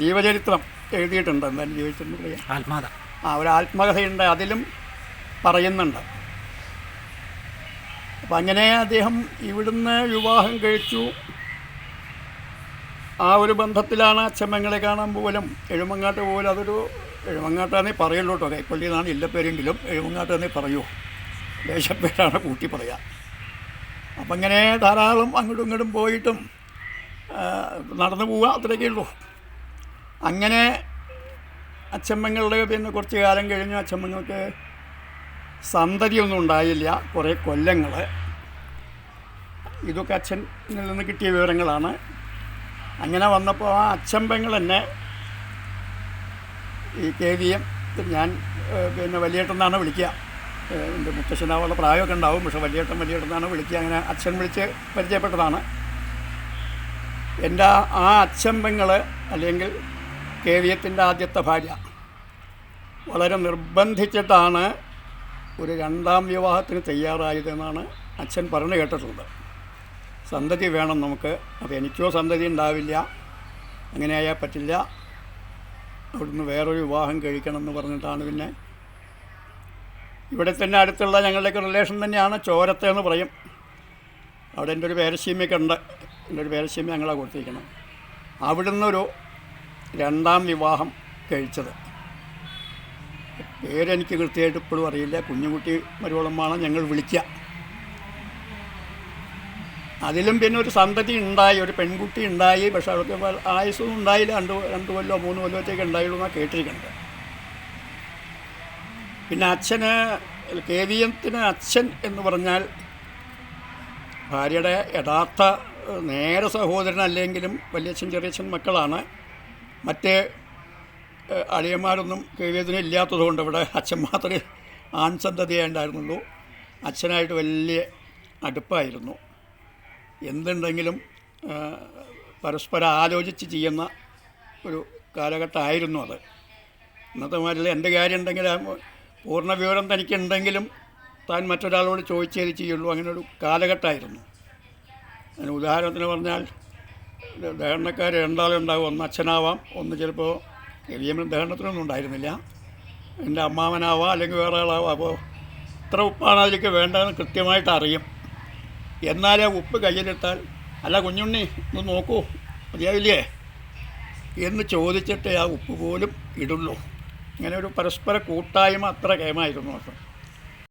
ജീവചരിത്രം എഴുതിയിട്ടുണ്ട് എന്തായാലും ജീവിച്ചിട്ടുണ്ട് ആത്മാത. ആ ഒരു ആത്മകഥയുണ്ട് അതിലും പറയുന്നുണ്ട്. അപ്പം അങ്ങനെ അദ്ദേഹം ഇവിടുന്ന് വിവാഹം കഴിച്ചു. ആ ഒരു ബന്ധത്തിലാണ് അച്ഛമ്മങ്ങളെ കാണാൻ പോലും എഴുമങ്ങാട്ട് പോലും അതൊരു എഴുമങ്ങാട്ടാന്നേ പറയുള്ളൂ കേട്ടോ. കൈപ്പള്ളി എന്നാണ് ഇല്ലപ്പേരെങ്കിലും എഴുമങ്ങാട്ടാന്നേ പറയൂ. ദേശപ്പേരാണ് കൂട്ടി പറയുക അപ്പം ഇങ്ങനെ ധാരാളം അങ്ങോട്ടും ഇങ്ങോട്ടും പോയിട്ടും നടന്നു പോവുക അത്രയൊക്കെ ഉള്ളൂ. അങ്ങനെ അച്ചമ്മങ്ങളുടെ പിന്നെ കുറച്ച് കാലം കഴിഞ്ഞ് അച്ചമ്മങ്ങൾക്ക് സന്തതിയൊന്നും ഉണ്ടായില്ല കുറേ കൊല്ലങ്ങൾ ഇതൊക്കെ അച്ഛനിൽ നിന്ന് കിട്ടിയ വിവരങ്ങളാണ്. അങ്ങനെ വന്നപ്പോൾ ആ അച്ഛമ്പങ്ങൾ തന്നെ ഈ കെ വി എം ഞാൻ പിന്നെ വലിയേട്ടെന്നാണ് വിളിക്കുക. എന്റെ മുത്തശ്ശനാവുള്ള പ്രായമൊക്കെ ഉണ്ടാവും പക്ഷെ വലിയേട്ടൻ വലിയേട്ടെന്നാണ് വിളിക്കുക. അങ്ങനെ അച്ഛൻ വിളിച്ച് പരിചയപ്പെട്ടതാണ്. എന്റെ ആ അച്ഛമ്പങ്ങൾ അല്ലെങ്കിൽ കെ വി എത്തിന്റെ ആദ്യത്തെ ഭാര്യ. വളരെ നിർബന്ധിച്ചിട്ടാണ് ഒരു രണ്ടാം വിവാഹത്തിന് തയ്യാറായതെന്നാണ് അച്ഛൻ പറഞ്ഞു കേട്ടിട്ടുണ്ട്. സന്തതി വേണം നമുക്ക്. അപ്പോൾ എനിക്കോ സന്തതി ഉണ്ടാവില്ല. അങ്ങനെ ആയാൽ പറ്റില്ല. അവിടുന്ന് വേറൊരു വിവാഹം കഴിക്കണം എന്ന് പറഞ്ഞിട്ടാണ് പിന്നെ. ഇവിടെ തന്നെ അടുത്തുള്ള ഞങ്ങളുടെയൊക്കെ റിലേഷൻ തന്നെയാണ് ചോരത്തെ എന്ന് പറയും. അവിടെ എന്റെ ഒരു പേരശീമയൊക്കെ ഉണ്ട്. എന്റെ ഒരു പേരശീമ ഞങ്ങളാണ് കൊടുത്തിരിക്കണം അവിടുന്ന് രണ്ടാം വിവാഹം കഴിച്ചത്. പേരെനിക്ക് കൃത്യമായിട്ട് ഇപ്പോഴും അറിയില്ല. കുഞ്ഞുകുട്ടി മരുവളമാണ് ഞങ്ങൾ വിളിക്കുക അതിലും പിന്നെ ഒരു സന്തതി ഉണ്ടായി ഒരു പെൺകുട്ടി ഉണ്ടായി പക്ഷെ അവൾക്ക് ആയുസ്സൊന്നും ഉണ്ടായില്ല. രണ്ട് രണ്ട് കൊല്ലോ മൂന്ന് കൊല്ലത്തേക്ക് ഉണ്ടായുള്ളൂ എന്നാണ് കേട്ടിരിക്കുന്നത്. പിന്നെ അച്ഛന് കെ വി എത്തിന് അച്ഛൻ എന്ന് പറഞ്ഞാൽ ഭാര്യയുടെ യഥാർത്ഥ നേരെ സഹോദരൻ അല്ലെങ്കിലും വലിയച്ഛൻ ചെറിയച്ഛൻ മക്കളാണ്. മറ്റ് അളിയന്മാരൊന്നും കെ വി എത്തിന് ഇല്ലാത്തതുകൊണ്ട് ഇവിടെ അച്ഛൻ മാത്രമേ ആൺസന്തതിയേ ഉണ്ടായിരുന്നുള്ളൂ. അച്ഛനായിട്ട് വലിയ അടുപ്പായിരുന്നു. എന്തുണ്ടെങ്കിലും പരസ്പരം ആലോചിച്ച് ചെയ്യുന്ന ഒരു കാലഘട്ടമായിരുന്നു അത്. ഇന്നത്തെ മാതിരി എന്റെ കാര്യം ഉണ്ടെങ്കിൽ പൂർണ വിവരം തനിക്കുണ്ടെങ്കിലും താൻ മറ്റൊരാളോട് ചോദിച്ചേ ചെയ്യുള്ളൂ. അങ്ങനെ ഒരു കാലഘട്ടമായിരുന്നു. അതിന് ഉദാഹരണത്തിന് പറഞ്ഞാൽ ദഹനക്കാർ രണ്ടാളുണ്ടാവും ഒന്ന് അച്ഛനാവാം ഒന്ന് ചിലപ്പോൾ എലിയമ്മൻ ദഹനത്തിനൊന്നും ഉണ്ടായിരുന്നില്ല. എന്റെ അമ്മാവനാവാം അല്ലെങ്കിൽ വേറെ ആളാവാം. അപ്പോൾ എത്ര ഉപ്പാണ് അതിലേക്ക് വേണ്ടതെന്ന് കൃത്യമായിട്ട് അറിയും. എന്നാലേ ഉപ്പ് കയ്യിലിട്ടാൽ അല്ല കുഞ്ഞുണ്ണി ഒന്ന് നോക്കൂ മതിയാവില്ലേ? എന്ന് ചോദിച്ചിട്ടേ ആ ഉപ്പ് പോലും ഇടുള്ളൂ. ഇങ്ങനെ ഒരു പരസ്പര കൂട്ടായ്മ അത്ര കേമായിരുന്നു. അപ്പം